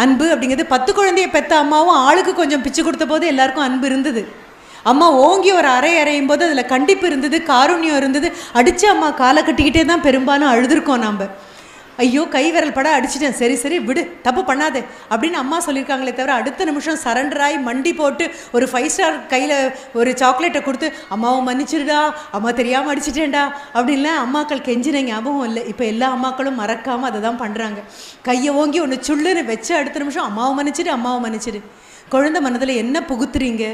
அன்பு அப்படிங்கிறது பத்து குழந்தைய பெற்ற அம்மாவும் ஆளுக்கு கொஞ்சம் பிச்சு கொடுத்த போது எல்லாருக்கும் அன்பு இருந்தது. அம்மா ஓங்கி ஒரு அறை அறையும் போது அதில் கண்டிப்பு இருந்தது காருண்யம் இருந்தது. அடித்து அம்மா காலை கட்டிக்கிட்டே தான் பெரும்பாலும் அழுதுருக்கோம் நாம். ஐயோ கை விரல் பட அடிச்சிட்டேன். சரி சரி விடு தப்பு பண்ணாதே. அப்படின்னு அம்மா சொல்லியிருக்காங்களே தவிர அடுத்த நிமிஷம் சரண்டராகி மண்டி போட்டு ஒரு ஃபைவ் ஸ்டார் கையில் ஒரு சாக்லேட்டை கொடுத்து அம்மாவை மன்னிச்சிருடா அம்மா தெரியாமல் அடிச்சிட்டேன்டா. அப்படின்லாம் அம்மாக்கள் கெஞ்சின ஞாபகம் இல்லை. இப்போ எல்லா அம்மாக்களும் மறக்காமல் அதை தான் பண்ணுறாங்க கையை ஓங்கி ஒன்று சுள்ளுன்னு வச்ச அடுத்த நிமிஷம் அம்மாவை மன்னிச்சிடு அம்மாவை மன்னிச்சிடு. குழந்தை மனதில் என்ன புகுத்துறீங்க?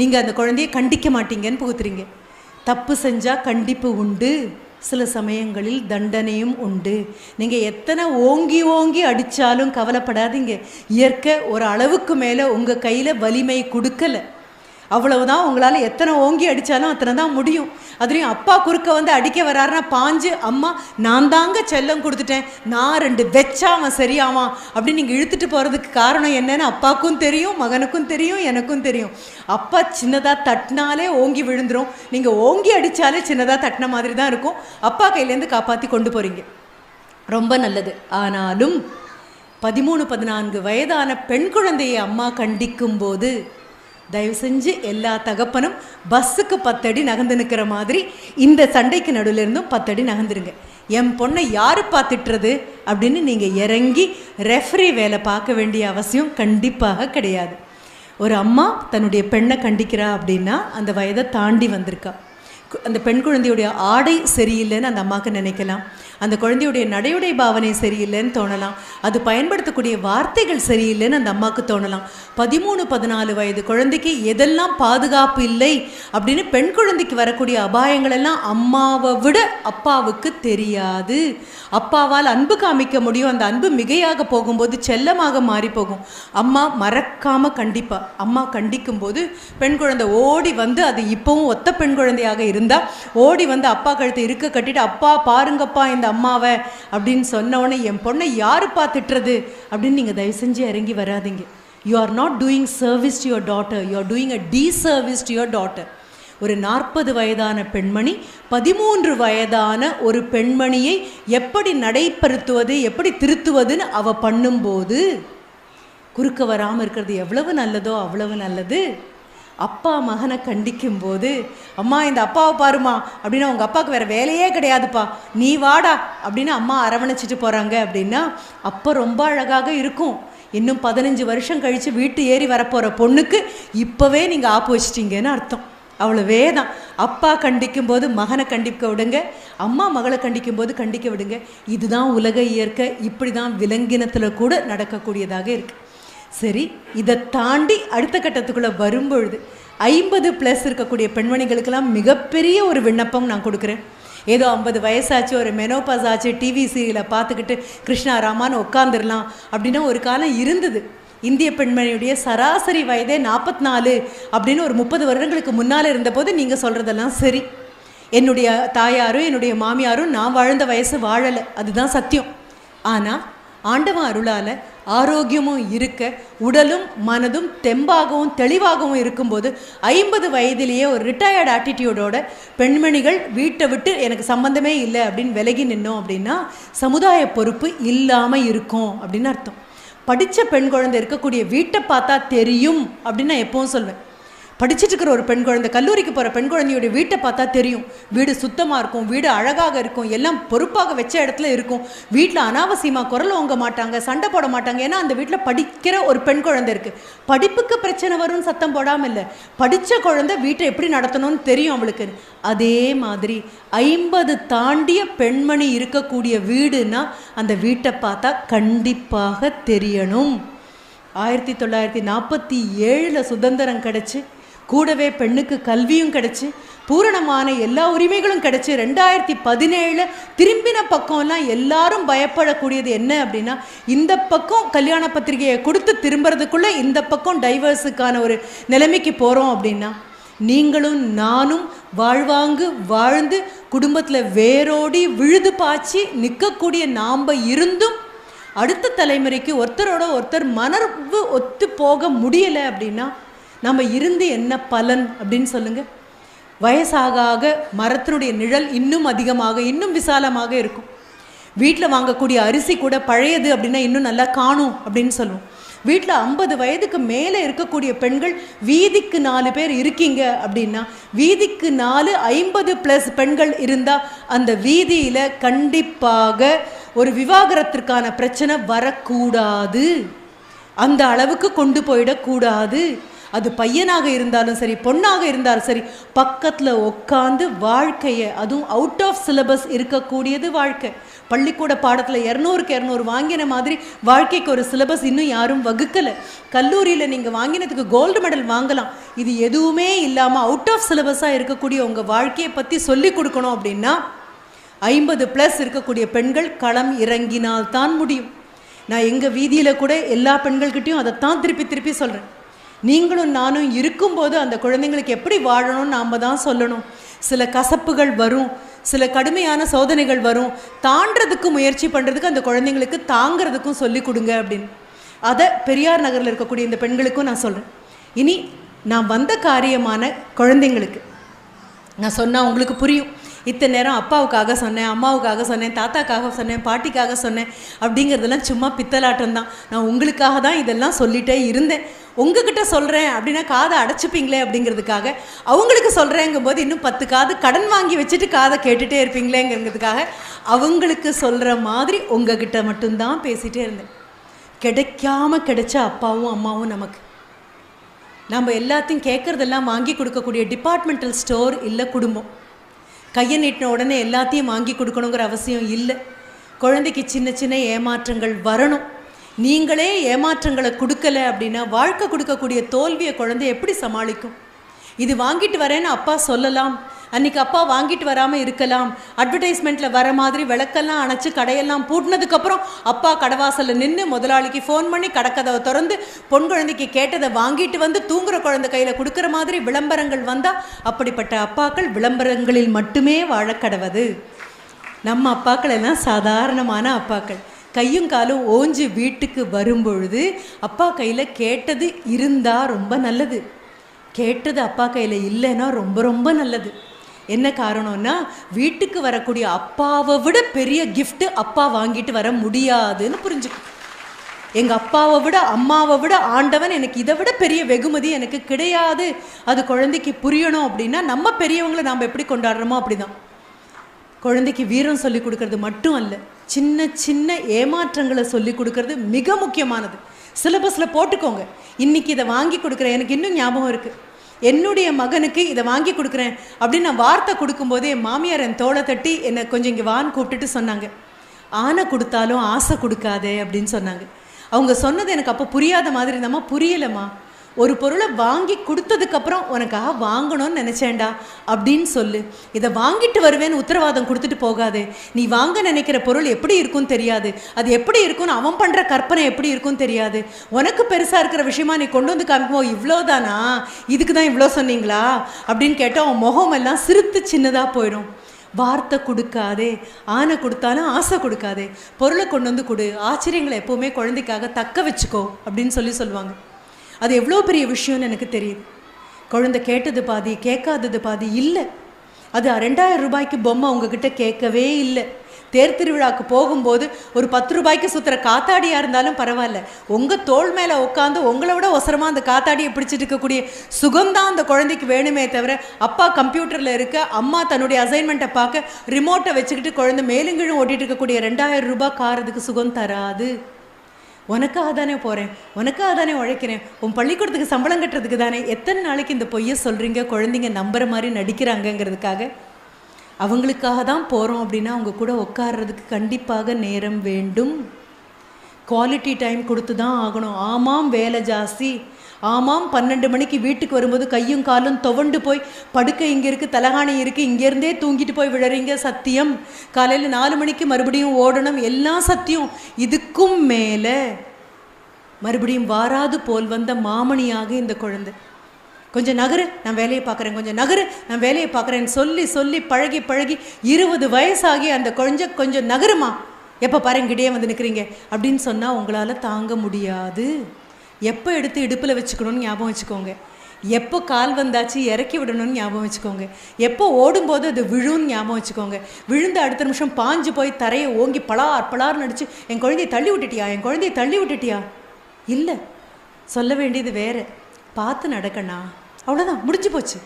நீங்கள் அந்த குழந்தைய கண்டிக்க மாட்டீங்கன்னு புகுத்துறீங்க. தப்பு செஞ்சால் கண்டிப்பு உண்டு. சில சமயங்களில் தண்டனையும் உண்டு. நீங்கள் எத்தனை ஓங்கி ஓங்கி அடித்தாலும் கவலைப்படாதீங்க. இயற்கை ஒரு அளவுக்கு மேலே உங்கள் கையில் வலிமை கொடுக்கல. அவ்வளவுதான் உங்களால் எத்தனை ஓங்கி அடித்தாலும் அத்தனை தான் முடியும். அதுலேயும் அப்பா குறுக்க வந்து அடிக்க வராருன்னா பாஞ்சு அம்மா நான் தாங்க செல்லம் கொடுத்துட்டேன். நான் ரெண்டு வச்சா அவன் சரியாவான். அப்படின்னு நீங்கள் இழுத்துட்டு போகிறதுக்கு காரணம் என்னன்னு அப்பாவுக்கும் தெரியும் மகனுக்கும் தெரியும் எனக்கும் தெரியும். அப்பா சின்னதாக தட்டினாலே ஓங்கி விழுந்துரும். நீங்கள் ஓங்கி அடித்தாலே சின்னதாக தட்டின மாதிரி தான் இருக்கும். அப்பா கையிலேருந்து காப்பாற்றி கொண்டு போகிறீங்க ரொம்ப நல்லது. ஆனாலும் பதிமூணு பதினான்கு வயதான பெண் குழந்தையை அம்மா கண்டிக்கும் போது தயவு செஞ்சு எல்லா தகப்பனும் பஸ்ஸுக்கு பத்தடி நகர்ந்து நிற்கிற மாதிரி இந்த சண்டைக்கு நடுவில் இருந்தும் பத்தடி நகர்ந்துருங்க. என் பொண்ணை யார் பார்த்துட்டுறது அப்படின்னு நீங்கள் இறங்கி ரெஃப்ரி வேலை பார்க்க வேண்டிய அவசியம் கண்டிப்பாக கிடையாது. ஒரு அம்மா தன்னுடைய பெண்ணை கண்டிக்கிறா அப்படின்னா அந்த வயதை தாண்டி வந்திருக்கா. அந்த பெண் குழந்தையுடைய ஆடை சரியில்லைன்னு அந்த அம்மாவுக்கு நினைக்கலாம். அந்த குழந்தையுடைய நடையுடை பாவனை சரியில்லைன்னு தோணலாம். அது பயன்படுத்தக்கூடிய வார்த்தைகள் சரியில்லைன்னு அந்த அம்மாவுக்கு தோணலாம். பதிமூணு பதினாலு வயது குழந்தைக்கு எதெல்லாம் பாதுகாப்பு இல்லை அப்படின்னு பெண் குழந்தைக்கு வரக்கூடிய அபாயங்கள் எல்லாம் அம்மாவை விட அப்பாவுக்கு தெரியாது. அப்பாவால் அன்பு காமிக்க முடியும். அந்த அன்பு மிகையாக போகும்போது செல்லமாக மாறி போகும் அம்மா மறக்காம கண்டிப்பா அம்மா கண்டிக்கும் போது பெண் குழந்தை ஓடி வந்து அது இப்பவும் ஒத்த பெண் குழந்தையாக இருந்தா ஓடி வந்து அப்பா கழுத்தை இருக்க கட்டிட்டு அப்பா பாருங்கப்பா இந்த அம்மாவை அப்படின்னு சொன்ன உடனே என் பொண்ணை யாருப்பா திட்டுறது அப்படின்னு நீங்க தயவு செஞ்சு இறங்கி வராதீங்க. You are not doing service to your daughter you are doing a disservice to your daughter ஒரு நாற்பது வயதான பெண்மணி பதிமூன்று வயதான ஒரு பெண்மணியை எப்படி நடைப்படுத்துவது எப்படி திருத்துவதுன்னு அவ பண்ணும்போது குறுக்க வராமல் இருக்கிறது எவ்வளவு நல்லதோ அவ்வளவு நல்லது. அப்பா மகனை கண்டிக்கும் போது அம்மா இந்த அப்பாவை பாருமா அப்படின்னு அவங்க அப்பாவுக்கு வேறு வேலையே கிடையாதுப்பா. நீ வாடா அப்படின்னு அம்மா அரவணைச்சிட்டு போகிறாங்க அப்படின்னா அப்போ ரொம்ப அழகாக இருக்கும். இன்னும் பதினஞ்சு வருஷம் கழித்து வீட்டு ஏறி வரப்போகிற பொண்ணுக்கு இப்போவே நீங்கள் ஆப்பு வச்சிட்டீங்கன்னு அர்த்தம். அவ்வளவே தான். அப்பா கண்டிக்கும் போது மகனை கண்டிக்க விடுங்க அம்மா மகளை கண்டிக்கும் போது கண்டிக்க விடுங்க. இதுதான் உலக இயற்கை இப்படி தான் விலங்கினத்தில் கூட நடக்கக்கூடியதாக இருக்குது சரி இதை தாண்டி அடுத்த கட்டத்துக்குள்ளே வரும்பொழுது ஐம்பது ப்ளஸ் இருக்கக்கூடிய பெண்மணிகளுக்கெல்லாம் மிகப்பெரிய ஒரு விண்ணப்பம் நான் கொடுக்குறேன். ஏதோ ஐம்பது வயசாச்சு ஒரு மெனோபாஸ் ஆச்சு டிவி சீரியலை பார்த்துக்கிட்டு கிருஷ்ணா ராமான்னு உட்காந்துடலாம் அப்படின்னா ஒரு காலம் இருந்தது. இந்திய பெண்மணியுடைய சராசரி வயதே நாற்பத்தி நாலு அப்படின்னு ஒரு முப்பது வருடங்களுக்கு முன்னால் இருந்தபோது நீங்கள் சொல்கிறதெல்லாம் சரி. என்னுடைய தாயாரும் என்னுடைய மாமியாரும் நான் வாழ்ந்த வயசு வாழலை. அதுதான் சத்தியம். ஆனால் ஆண்டவன் அருளால் ஆரோக்கியமும் இருக்க உடலும் மனதும் தெம்பாகவும் தெளிவாகவும் இருக்கும்போது ஐம்பது வயதிலேயே ஒரு ரிட்டையர்டு ஆட்டிடியூடோட பெண்மணிகள் வீட்டை விட்டு எனக்கு சம்பந்தமே இல்லை அப்படின்னு விலகி நின்னோம் அப்படின்னா சமுதாய பொறுப்பு இல்லாமல் இருக்கும் அப்படின்னு அர்த்தம். படித்த பெண் குழந்தை இருக்கக்கூடிய வீட்டை பார்த்தா தெரியும் அப்படின்னு நான் எப்பவும் சொல்வேன். படிச்சுட்டு இருக்கிற ஒரு பெண் குழந்தை கல்லூரிக்கு போகிற பெண் குழந்தையோட வீட்டை பார்த்தா தெரியும். வீடு சுத்தமாக இருக்கும் வீடு அழகாக இருக்கும் எல்லாம் பொறுப்பாக வச்ச இடத்துல இருக்கும். வீட்டில் அனாவசியமாக குரல் ஓங்க மாட்டாங்க சண்டை போட மாட்டாங்க. ஏன்னா அந்த வீட்டில் படிக்கிற ஒரு பெண் குழந்தை இருக்குது படிப்புக்கு பிரச்சனை வரும்னு சத்தம் போடாமல் இல்லை படித்த குழந்தை வீட்டை எப்படி நடத்தணும்னு தெரியும் அவளுக்கு. அதே மாதிரி ஐம்பது தாண்டிய பெண்மணி இருக்கக்கூடிய வீடுனா அந்த வீட்டை பார்த்தா கண்டிப்பாக தெரியணும். ஆயிரத்தி தொள்ளாயிரத்தி நாற்பத்தி ஏழில் சுதந்திரம் கிடச்சி கூடவே பெண்ணுக்கு கல்வியும் கிடச்சி பூரணமான எல்லா உரிமைகளும் கிடச்சி ரெண்டாயிரத்தி பதினேழில் திரும்பின பக்கம்லாம் எல்லாரும் பயப்படக்கூடியது என்ன அப்படின்னா இந்த பக்கம் கல்யாண பத்திரிகையை கொடுத்து திரும்புறதுக்குள்ளே இந்த பக்கம் டைவர்ஸுக்கான ஒரு நிலைமைக்கு போகிறோம் அப்படின்னா நீங்களும் நானும் வாழ்வாங்கு வாழ்ந்து குடும்பத்தில் வேரோடி விழுது பாய்ச்சி நிற்கக்கூடிய நாம் இருந்தும் அடுத்த தலைமுறைக்கு ஒருத்தரோட ஒருத்தர் மனர்வு ஒத்து போக முடியலை அப்படின்னா நம்ம இருந்து என்ன பலன் அப்படின்னு சொல்லுங்கள் வயசாக ஆக மரத்தினுடைய நிழல் இன்னும் அதிகமாக இன்னும் விசாலமாக இருக்கும். வீட்டில் வாங்கக்கூடிய அரிசி கூட பழையது அப்படின்னா இன்னும் நல்லா காணும் அப்படின்னு சொல்லுவோம். வீட்டில் ஐம்பது வயதுக்கு மேலே இருக்கக்கூடிய பெண்கள் வீதிக்கு நாலு பேர் இருக்கீங்க அப்படின்னா வீதிக்கு நாலு ஐம்பது ப்ளஸ் பெண்கள் இருந்தால் அந்த வீதியில் கண்டிப்பாக ஒரு விவாகரத்திற்கான பிரச்சனை வரக்கூடாது. அந்த அளவுக்கு கொண்டு போயிடக்கூடாது. அது பையனாக இருந்தாலும் சரி பொண்ணாக இருந்தாலும் சரி பக்கத்தில் உட்காந்து வாழ்க்கையை அதுவும் அவுட் ஆஃப் சிலபஸ் இருக்கக்கூடியது வாழ்க்கை. பள்ளிக்கூட பாடத்தில் இரநூறுக்கு இரநூறு வாங்கின மாதிரி வாழ்க்கைக்கு ஒரு சிலபஸ் இன்னும் யாரும் வகுக்கலை. கல்லூரியில் நீங்கள் வாங்கினதுக்கு கோல்டு மெடல் வாங்கலாம். இது எதுவுமே இல்லாமல் அவுட் ஆஃப் சிலபஸாக இருக்கக்கூடிய உங்கள் வாழ்க்கையை பற்றி சொல்லி கொடுக்கணும் அப்படின்னா ஐம்பது ப்ளஸ் இருக்கக்கூடிய பெண்கள் களம் இறங்கினால் தான் முடியும். நான் எங்கள் வீதியில் கூட எல்லா பெண்கள்கிட்டையும் அதைத்தான் திருப்பி திருப்பி சொல்கிறேன் நீங்களும் நானும் இருக்கும்போது அந்த குழந்தைங்களுக்கு எப்படி வாழணும்னு நாம் தான் சொல்லணும். சில கசப்புகள் வரும் சில கடுமையான சோதனைகள் வரும். தாண்டறதுக்கு முயற்சி பண்ணுறதுக்கு அந்த குழந்தைங்களுக்கு தாங்கிறதுக்கும் சொல்லி கொடுங்க அப்படின்னு. அதை பெரியார் நகரில் இருக்கக்கூடிய இந்த பெண்களுக்கும் நான் சொல்கிறேன் இனி நான் வந்த காரியமான குழந்தைங்களுக்கு நான் சொன்னால் உங்களுக்கு புரியும். இத்தனை நேரம் அப்பாவுக்காக சொன்னேன் அம்மாவுக்காக சொன்னேன் தாத்தாக்காக சொன்னேன் பாட்டிக்காக சொன்னேன் அப்படிங்கிறதெல்லாம் சும்மா பித்தலாட்டம் தான் நான் உங்களுக்காக தான் இதெல்லாம் சொல்லிட்டே இருந்தேன். உங்ககிட்ட சொல்கிறேன் அப்படின்னா காதை அடைச்சிப்பீங்களே அப்படிங்கிறதுக்காக அவங்களுக்கு சொல்கிறேங்கும் போது இன்னும் பத்து காது கடன் வாங்கி வச்சுட்டு காதை கேட்டுகிட்டே இருப்பீங்களேங்கிறதுக்காக அவங்களுக்கு சொல்கிற மாதிரி உங்ககிட்ட மட்டும்தான் பேசிகிட்டே இருந்தேன். கிடைக்காம கிடைச்ச அப்பாவும் அம்மாவும் நமக்கு. நம்ம எல்லாத்தையும் கேட்குறதெல்லாம் வாங்கி கொடுக்கக்கூடிய டிபார்ட்மெண்டல் ஸ்டோர் இல்லை குடும்பம். கையை நீட்டின உடனே எல்லாத்தையும் வாங்கி கொடுக்கணுங்கிற அவசியம் இல்லை. குழந்தைக்கு சின்ன சின்ன ஏமாற்றங்கள் வரணும். நீங்களே ஏமாற்றங்களை கொடுக்கல அப்படின்னா வாழ்க்கை கொடுக்கக்கூடிய தோல்வியை குழந்தை எப்படி சமாளிக்கும்? இது வாங்கிட்டு வரேன்னு அப்பா சொல்லலாம். அன்னைக்கு அப்பா வாங்கிட்டு வராமல் இருக்கலாம். அட்வர்டைஸ்மெண்ட்டில் வர மாதிரி விளக்கெல்லாம் அணைச்சி கடையெல்லாம் பூட்டினதுக்கப்புறம் அப்பா கடவாசலில் நின்று முதலாளிக்கு ஃபோன் பண்ணி கடக்கதவை திறந்து பொன் குழந்தைக்கு கேட்டதை வாங்கிட்டு வந்து தூங்குற குழந்தை கையில் கொடுக்குற மாதிரி விளம்பரங்கள் வந்தால் அப்படிப்பட்ட அப்பாக்கள் விளம்பரங்களில் மட்டுமே வாழக்கடவது. நம்ம அப்பாக்கள் எல்லாம் சாதாரணமான அப்பாக்கள். கையும் காலும் ஓஞ்சி வீட்டுக்கு வரும்பொழுது அப்பா கையில் கேட்டது இருந்தால் ரொம்ப நல்லது. கேட்டது அப்பா கையில் இல்லைன்னா ரொம்ப ரொம்ப நல்லது. என்ன காரணம்னா வீட்டுக்கு வரக்கூடிய அப்பாவை விட பெரிய கிஃப்ட்டு அப்பா வாங்கிட்டு வர முடியாதுன்னு புரிஞ்சுக்கும். எங்கள் அப்பாவை விட அம்மாவை விட ஆண்டவன் எனக்கு இதை விட பெரிய வெகுமதி எனக்கு கிடையாது. அது குழந்தைக்கு புரியணும் அப்படின்னா நம்ம பெரியவங்களை நாம் எப்படி கொண்டாடுறோமோ அப்படிதான். குழந்தைக்கு வீரம் சொல்லி கொடுக்கறது மட்டும் அல்ல. சின்ன சின்ன ஏமாற்றங்களை சொல்லி கொடுக்கறது மிக முக்கியமானது. சிலபஸில் போட்டுக்கோங்க. இன்னைக்கு இதை வாங்கி கொடுக்குறேன். எனக்கு இன்னும் ஞாபகம் இருக்குது என்னுடைய மகனுக்கு இதை வாங்கி கொடுக்குறேன் அப்படின்னு நான் வார்த்தை கொடுக்கும்போதே என் மாமியார் என் தோளை தட்டி என்னை கொஞ்சம் இங்கே வான்னு கூப்பிட்டுட்டு சொன்னாங்க. ஆனை கொடுத்தாலும் ஆசை கொடுக்காதே அப்படின்னு சொன்னாங்க. அவங்க சொன்னது எனக்கு அப்போ புரியாத மாதிரி இருந்தாம்மா? புரியலம்மா. ஒரு பொருளை வாங்கி கொடுத்ததுக்கப்புறம் உனக்காக வாங்கணும்னு நினச்சேன்டா அப்படின்னு சொல்லு. இதை வாங்கிட்டு வருவேன்னு உத்தரவாதம் கொடுத்துட்டு போகாதே. நீ வாங்க நினைக்கிற பொருள் எப்படி இருக்கும்னு தெரியாது. அது எப்படி இருக்கும்னு அவன் பண்ணுற கற்பனை எப்படி இருக்கும்னு தெரியாது. உனக்கு பெருசாக இருக்கிற விஷயமா நீ கொண்டு வந்து காமிக்குமோ இவ்வளோதானா இதுக்கு தான் இவ்வளோ சொன்னீங்களா? அப்படின்னு கேட்டால் அவன் முகமெல்லாம் சிறுத்து சிரித்து சின்னதாக போயிடும். வார்த்தை கொடுக்காதே. ஆணை கொடுத்தாலும் ஆசை கொடுக்காதே. பொருளை கொண்டு வந்து கொடு. ஆச்சரியங்களை எப்போவுமே குழந்தைக்காக தக்க வச்சுக்கோ. அப்படின்னு சொல்லி சொல்லுவாங்க. அது எவ்வளோ பெரிய விஷயம்னு எனக்கு தெரியுது. குழந்தை கேட்டது பாதி கேட்காதது பாதி இல்லை. அது ரெண்டாயிரம் ரூபாய்க்கு பொம்மை உங்ககிட்ட கேட்கவே இல்லை. தேர் திருவிழாவுக்கு போகும்போது ஒரு பத்து ரூபாய்க்கு சுற்றுற காத்தாடியாக இருந்தாலும் பரவாயில்ல. உங்கள் தோள் மேலே உட்காந்து உங்களை விட ஒசரமாக அந்த காத்தாடியை பிடிச்சிட்டு இருக்கக்கூடிய சுகம்தான் அந்த குழந்தைக்கு வேணுமே தவிர அப்பா கம்ப்யூட்டரில் இருக்க அம்மா தன்னுடைய அசைன்மெண்ட்டை பார்க்க ரிமோட்டை வச்சுக்கிட்டு குழந்தை மேலுங்கீழும் ஓட்டிகிட்டு இருக்கக்கூடிய ரெண்டாயிரம் ரூபாய் காரதுக்கு சுகம் தராது. உனக்காக தானே போகிறேன் உனக்காக தானே உழைக்கிறேன் உன் பள்ளிக்கூடத்துக்கு சம்பளம் கட்டுறதுக்கு தானே எத்தனை நாளைக்கு இந்த பொய்யை சொல்கிறீங்க குழந்தைங்க நம்புற மாதிரி நடிக்கிறாங்கங்கிறதுக்காக? அவங்களுக்காக தான் போகிறோம் அப்படின்னா அவங்க கூட உட்கார்றதுக்கு கண்டிப்பாக நேரம் வேண்டும். குவாலிட்டி டைம் கொடுத்து தான் ஆகணும். ஆமாம் வேலை ஜாஸ்தி. ஆமாம் பன்னெண்டு மணிக்கு வீட்டுக்கு வரும்போது கையும் காலும் துவண்டு போய் படுக்கை இங்கே இருக்குது தலகாணி இருக்குது இங்கேருந்தே தூங்கிட்டு போய் விழறீங்க சத்தியம். காலையில் நாலு மணிக்கு மறுபடியும் ஓடணும் எல்லாம் சத்தியம். இதுக்கும் மேலே மறுபடியும் வாராது போல் வந்த மாமணியாக இந்த குழந்தை. கொஞ்சம் நகரு நான் வேலையை பார்க்குறேன் கொஞ்சம் நகரு நான் வேலையை பார்க்குறேன்னு சொல்லி சொல்லி பழகி பழகி இருபது வயசாகி அந்த கொஞ்சம் கொஞ்சம் நகருமா? எப்போ பாருங்க வந்து நிற்கிறீங்க அப்படின்னு சொன்னால் உங்களால் தாங்க முடியாது. எப்போ எடுத்து இடுப்பில் வச்சுக்கணும்னு ஞாபகம் வச்சுக்கோங்க. எப்போ கால் வந்தாச்சு இறக்கி விடணும்னு ஞாபகம் வச்சுக்கோங்க. எப்போ ஓடும்போது அது விழுன்னு ஞாபகம் வச்சுக்கோங்க. விழுந்து அடுத்த நிமிஷம் பாஞ்சு போய் தரையை ஓங்கி பலார் பலார் நடிச்சு என் குழந்தையை தள்ளி விட்டுட்டியா? என் குழந்தையை தள்ளி விட்டுட்டியா? இல்லை. சொல்ல வேண்டியது வேற. பார்த்து நடக்கண்ணா. அவ்வளோதான் முடிஞ்சு போச்சு.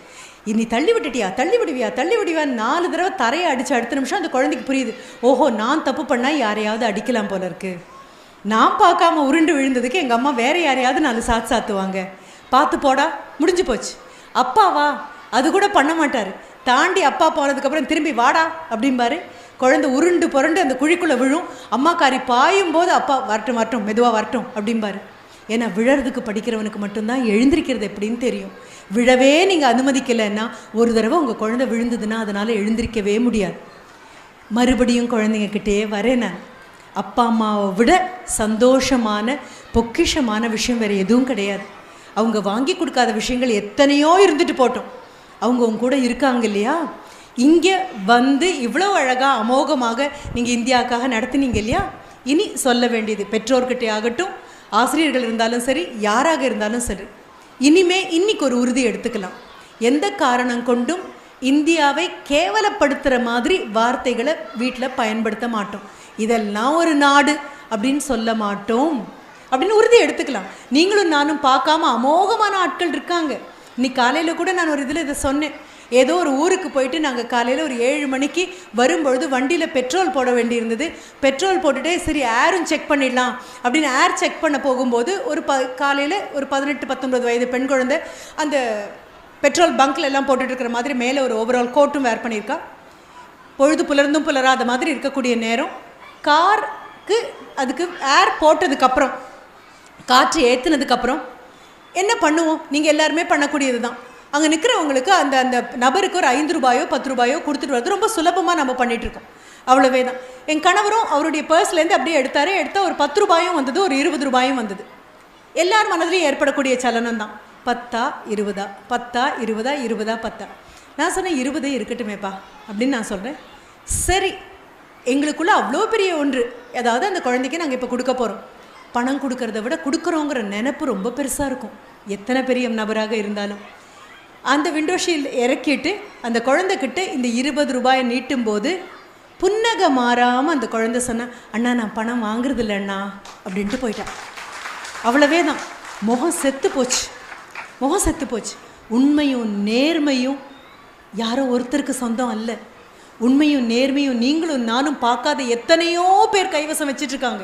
இனி தள்ளி விட்டுட்டியா? தள்ளி விடுவியா? தள்ளி விடுவியா நாலு தடவை தரையை அடித்து அடுத்த நிமிஷம் அந்த குழந்தைக்கு புரியுது. ஓஹோ நான் தப்பு பண்ணால் யாரையாவது அடிக்கலாம் போல இருக்குது நான் பார்க்காம உருண்டு விழுந்ததுக்கு எங்கள் அம்மா வேற யாரையாவது நாலு சாத்து சாத்துவாங்க. பார்த்து போடா முடிஞ்சு போச்சு. அப்பாவா அது கூட பண்ண மாட்டார். தாண்டி அப்பா போனதுக்கப்புறம் திரும்பி வாடா அப்படிம்பாரு. குழந்தை உருண்டு புரண்டு அந்த குழிக்குள்ளே விழும். அம்மாக்காரி பாயும் போது அப்பா வரட்டும் வரட்டும் மெதுவாக வரட்டும் அப்படிம்பாரு. ஏன்னா விழறதுக்கு படிக்கிறவனுக்கு மட்டும்தான் எழுந்திருக்கிறது எப்படின்னு தெரியும். விழவே நீங்கள் அனுமதிக்கலைன்னா ஒரு தடவை உங்கள் குழந்தை விழுந்ததுன்னா அதனால் எழுந்திருக்கவே முடியாது. மறுபடியும் குழந்தைங்க கிட்டே வரேன் நான். அப்பா அம்மாவை விட சந்தோஷமான பொக்கிஷமான விஷயம் வேறு எதுவும் கிடையாது. அவங்க வாங்கி கொடுக்காத விஷயங்கள் எத்தனையோ இருந்துட்டு போட்டோம். அவங்க உங்க கூட இருக்காங்க இல்லையா? இங்கே வந்து இவ்வளோ அழகாக அமோகமாக நீங்கள் இந்தியாவுக்காக நடத்துனீங்க இல்லையா? இனி சொல்ல வேண்டியது பெற்றோர்கிட்டே ஆகட்டும் ஆசிரியர்கள் இருந்தாலும் சரி யாராக இருந்தாலும் சரி இனிமே இன்னைக்கு ஒரு உறுதி எடுத்துக்கலாம். எந்த காரணம் கொண்டும் இந்தியாவை கேவலப்படுத்துகிற மாதிரி வார்த்தைகளை வீட்டில் பயன்படுத்த மாட்டோம். இதெல்லாம் ஒரு நாடு அப்படின்னு சொல்ல மாட்டோம். அப்படின்னு உறுதி எடுத்துக்கலாம். நீங்களும் நானும் பார்க்காம அமோகமான ஆட்கள் இருக்காங்க. இன்னைக்கு காலையில் கூட நான் ஒரு இதில் இதை சொன்னேன். ஏதோ ஒரு ஊருக்கு போயிட்டு நாங்கள் காலையில் ஒரு ஏழு மணிக்கு வரும்பொழுது வண்டியில் பெட்ரோல் போட வேண்டியிருந்தது. பெட்ரோல் போட்டுட்டே சரி ஏரும் செக் பண்ணிடலாம் அப்படின்னு ஏர் செக் பண்ண போகும்போது ஒரு ப காலையில் ஒரு பதினெட்டு பத்தொன்பது வயது பெண் குழந்தை அந்த பெட்ரோல் பங்க்கில் எல்லாம் போட்டுட்ருக்கிற மாதிரி மேலே ஒரு ஓவரால் கோட்டும் வேர் பண்ணியிருக்கா. பொழுது புலர்ந்தும் புலராத மாதிரி இருக்கக்கூடிய நேரம். காருக்கு அதுக்கு ஏர் போட்டதுக்கப்புறம் காற்று ஏற்றுனதுக்கப்புறம் என்ன பண்ணுவோம்? நீங்கள் எல்லாருமே பண்ணக்கூடியது தான். அங்கே நிற்கிறவங்களுக்கு அந்த அந்த நபருக்கு ஒரு ஐந்து ரூபாயோ பத்து ரூபாயோ கொடுத்துட்டு வரது ரொம்ப சுலபமாக நம்ம பண்ணிகிட்ருக்கோம் இருக்கோம். தான். என் கணவரும் அவருடைய பர்ஸ்லேருந்து அப்படியே எடுத்தாரே. எடுத்தால் ஒரு பத்து ரூபாயும் வந்தது ஒரு இருபது ரூபாயும் வந்தது. எல்லார் மனதிலையும் ஏற்படக்கூடிய சலனம் தான். பத்தா இருபதா? பத்தா இருபதா? இருபதா பத்தா? நான் சொன்னேன் இருபதே இருக்கட்டுமேப்பா அப்படின்னு நான் சொல்கிறேன் சரி எங்களுக்குள்ளே அவ்வளோ பெரிய ஒன்று. அதாவது அந்த குழந்தைக்கு நாங்கள் இப்போ கொடுக்க போகிறோம் பணம் கொடுக்கறத விட கொடுக்குறோங்கிற நினப்பு ரொம்ப பெருசாக இருக்கும். எத்தனை பெரிய நபராக இருந்தாலும். அந்த விண்டோ ஷீல்ட் இறக்கிட்டு அந்த குழந்தைக்கிட்ட இந்த இருபது ரூபாயை நீட்டும் போது புன்னகை மாறாமல் அந்த குழந்தை சொன்னால் அண்ணா நான் பணம் வாங்குறது இல்லைண்ணா அப்படின்ட்டு போயிட்டான் அவ்வளவே தான். முகம் செத்து போச்சு. முகம் செத்து போச்சு. உண்மையும் நேர்மையும் யாரோ ஒருத்தருக்கு சொந்தம் அல்ல. உண்மையும் நேர்மையும் நீங்களும் நானும் பார்க்காத எத்தனையோ பேர் கைவசம் வச்சிட்டு இருக்காங்க.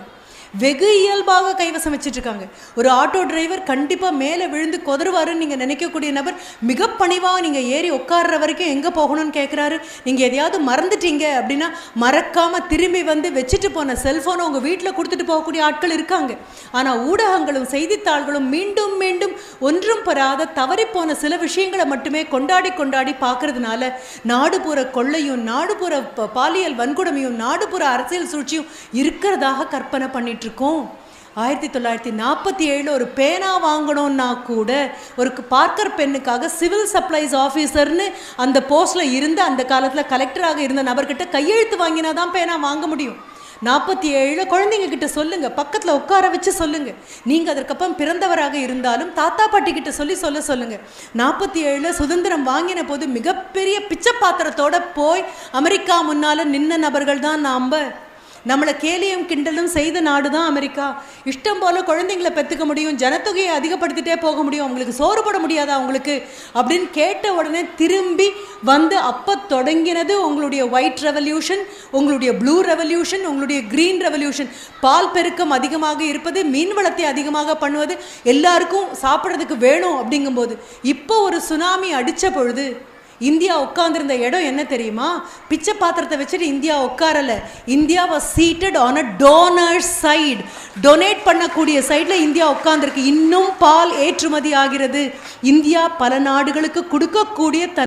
வெகு இயல்பாக கைவசம் வச்சுட்டு இருக்காங்க ஒரு ஆட்டோ டிரைவர் கண்டிப்பாக மேலே விழுந்து கொதருவாருன்னு நீங்கள் நினைக்கக்கூடிய நபர் மிக பணிவாக நீங்கள் ஏறி உட்கார்ற வரைக்கும் எங்கே போகணும்னு கேட்குறாரு நீங்கள் எதையாவது மறந்துட்டீங்க அப்படின்னா மறக்காமல் திரும்பி வந்து வச்சுட்டு போன செல்ஃபோனை உங்கள் வீட்டில் கொடுத்துட்டு போகக்கூடிய ஆட்கள் இருக்காங்க. ஆனால் ஊடகங்களும் செய்தித்தாள்களும் மீண்டும் மீண்டும் ஒன்றும் பெறாத தவறிப்போன சில விஷயங்களை மட்டுமே கொண்டாடி கொண்டாடி பார்க்கறதுனால நாடுபுற கொள்ளையும் நாடுபுற ப- பாலியல் வன்கொடுமையும் நாடுபுற அரசியல் சூழ்ச்சியும் இருக்கிறதாக கற்பனை பண்ணிட்டு இருக்கோம் ஆயிரத்தி தொள்ளாயிரத்தி நாற்பத்தி ஏழில் ஒரு பேனா வாங்கணும்னா கூட ஒரு பார்க்கர் பெண்ணுக்காக சிவில் சப்ளைஸ் ஆஃபீஸர்னு அந்த போஸ்ட்டில் இருந்து அந்த காலத்தில் கலெக்டராக இருந்த நபர்கிட்ட கையெழுத்து வாங்கினா தான் பேனா வாங்க முடியும். நாற்பத்தி ஏழில் குழந்தைங்க கிட்ட சொல்லுங்க பக்கத்தில் உட்கார வச்சு சொல்லுங்க. நீங்கள் அதற்கப்புறம் பிறந்தவராக இருந்தாலும் தாத்தா பாட்டி கிட்ட சொல்லி சொல்ல சொல்லுங்க. நாற்பத்தி ஏழில் சுதந்திரம் வாங்கின போது மிகப்பெரிய பிச்சை பாத்திரத்தோட போய் அமெரிக்கா முன்னால் நின்ன நபர்கள் தான் நாம். நம்மளை கேலியும் கிண்டலும் செய்த நாடு தான் அமெரிக்கா. இஷ்டம் போல குழந்தைங்களை பெற்றுக்க முடியும் ஜனத்தொகையை அதிகப்படுத்திட்டே போக முடியும். அவங்களுக்கு சோறு போட முடியாதா அவங்களுக்கு அப்படின்னு கேட்ட உடனே திரும்பி வந்து அப்போ தொடங்கினது உங்களுடைய ஒயிட் ரெவல்யூஷன் உங்களுடைய ப்ளூ ரெவல்யூஷன் உங்களுடைய க்ரீன் ரெவல்யூஷன் பால் பெருக்கம் அதிகமாக இருப்பது மீன் வளத்தை அதிகமாக பண்ணுவது எல்லாருக்கும் சாப்பிட்றதுக்கு வேணும் அப்படிங்கும்போது இப்போ ஒரு சுனாமி அடித்த பொழுது இந்தியா உட்காந்துருந்த இடம் என்ன தெரியுமா? பிச்சை பாத்திரத்தை வச்சுட்டு India உட்காரல. India was seated on a donor side donate பண்ணக்கூடிய சைடில் இந்தியா உட்காந்துருக்கு இன்னும் பால் ஏற்றுமதி ஆகிறது. இந்தியா பல நாடுகளுக்கு கொடுக்கக்கூடிய த